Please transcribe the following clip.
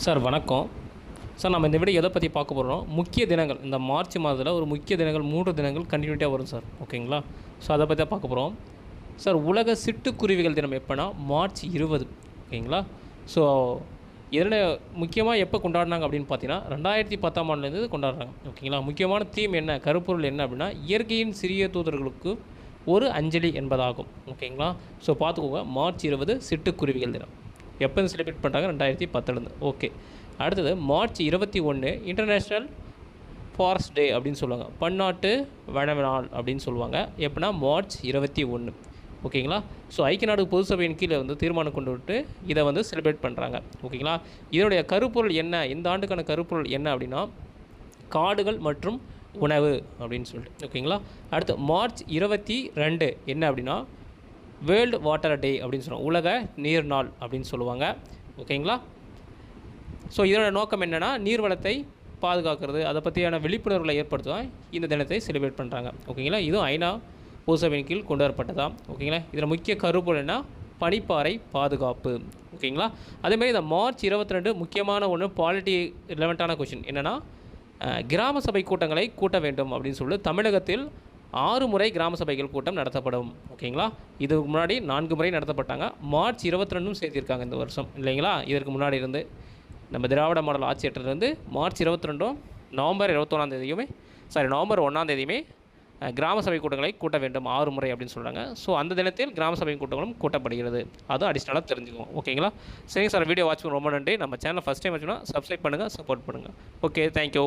Sir வணக்கம். Sir நம்ம இந்த வீடியோ எதை பற்றி பார்க்க போகிறோம் முக்கிய தினங்கள் இந்த மார்ச் மாதத்தில் ஒரு முக்கிய தினங்கள் மூன்று தினங்கள் கண்டினியூட்டியாக வரும் சார். ஓகேங்களா? ஸோ அதை பற்றி தான் பார்க்க போகிறோம் சார் உலக சிட்டுக்குருவிகள் தினம் எப்போனா மார்ச் இருபது. ஓகேங்களா? ஸோ என்ன முக்கியமாக எப்போ கொண்டாடினாங்க அப்படின்னு பார்த்தீங்கன்னா ரெண்டாயிரத்தி பத்தாம் ஆண்டுலேருந்து கொண்டாடுறாங்க. ஓகேங்களா? முக்கியமான தீம் என்ன கருப்பொருள் என்ன அப்படின்னா இயற்கையின் சிறிய தூதர்களுக்கு ஒரு அஞ்சலி என்பதாகும். ஓகேங்களா? ஸோ பார்த்துக்கோங்க மார்ச் இருபது சிட்டுக்குருவிகள் தினம். எப்போ செலிப்ரேட் பண்ணுறாங்க? ரெண்டாயிரத்தி பத்துலேருந்து ஓகே. அடுத்தது மார்ச் இருபத்தி ஒன்று இன்டர்நேஷ்னல் ஃபாரஸ்ட் டே அப்படின்னு சொல்லுவாங்க. பன்னாட்டு வன நாள் அப்படின்னு சொல்லுவாங்க. எப்படின்னா மார்ச் இருபத்தி ஒன்று. ஓகேங்களா? ஸோ ஐக்கிய நாடு பொது சபையின் கீழே வந்து தீர்மானம் கொண்டு விட்டு இதை வந்து செலிப்ரேட் பண்ணுறாங்க. ஓகேங்களா? இதனுடைய கருப்பொருள் என்ன? இந்த ஆண்டுக்கான கருப்பொருள் என்ன அப்படின்னா காடுகள் மற்றும் உணவு அப்படின்னு சொல்லிட்டு. ஓகேங்களா? அடுத்து மார்ச் இருபத்தி ரெண்டு என்ன அப்படின்னா வேர்ல்டு வாட்டர் டே அப்படின்னு சொல்லுவோம் உலக நீர் நாள் அப்படின்னு சொல்லுவாங்க. ஓகேங்களா? ஸோ இதனோட நோக்கம் என்னென்னா நீர்வளத்தை பாதுகாக்கிறது. அதை பற்றியான விழிப்புணர்வுகளை ஏற்படுத்துவான் இந்த தினத்தை செலிப்ரேட் பண்ணுறாங்க ஓகேங்களா? இதுவும் ஐநா பூசவின் கீழ் கொண்டு வரப்பட்டதா? ஓகேங்களா? இதில் முக்கிய கருப்பொருள் என்ன பனிப்பாறை பாதுகாப்பு. ஓகேங்களா? அதேமாதிரி இந்த மார்ச் இருபத்தி ரெண்டு முக்கியமான ஒன்று பாலிட்டி ரிலவெண்ட்டான கொஷின் என்னென்னா கிராம சபை கூட்டங்களை கூட்ட வேண்டும் அப்படின்னு சொல்லி தமிழகத்தில் ஆறு முறை கிராம சபைகள் கூட்டம் நடத்தப்படும். ஓகேங்களா? இதுக்கு முன்னாடி நான்கு முறை நடத்தப்பட்டாங்க. மார்ச் இருபத்தி ரெண்டும் சேர்த்திருக்காங்க இந்த வருஷம். இல்லைங்களா? இதற்கு முன்னாடி இருந்து. நம்ம திராவிட மாடல் ஆட்சியற்றிலிருந்து மார்ச் இருபத்தி ரெண்டும் நவம்பர் இருபத்தொன்னாம் தேதியுமே சாரி நவம்பர் ஒன்றாம் தேதியுமே கிராம சபை கூட்டங்களை கூட்ட வேண்டும். ஆறு முறை அப்படின்னு சொல்கிறாங்க ஸோ அந்த தினத்தில் கிராம சபை கூட்டங்களும் கூட்டப்படுகிறது. அதுவும் அடிஷ்னலாக தெரிஞ்சுக்குவோம். ஓகேங்களா? சரிங்க சார். வீடியோ வாட்ச் ரொம்ப நன்றி. நம்ம சேனல் ஃபஸ்ட் டைம் வச்சுன்னா சப்ஸ்கிரைப் பண்ணுங்கள் சப்போர்ட் பண்ணுங்கள் ஓகே தேங்க்யூ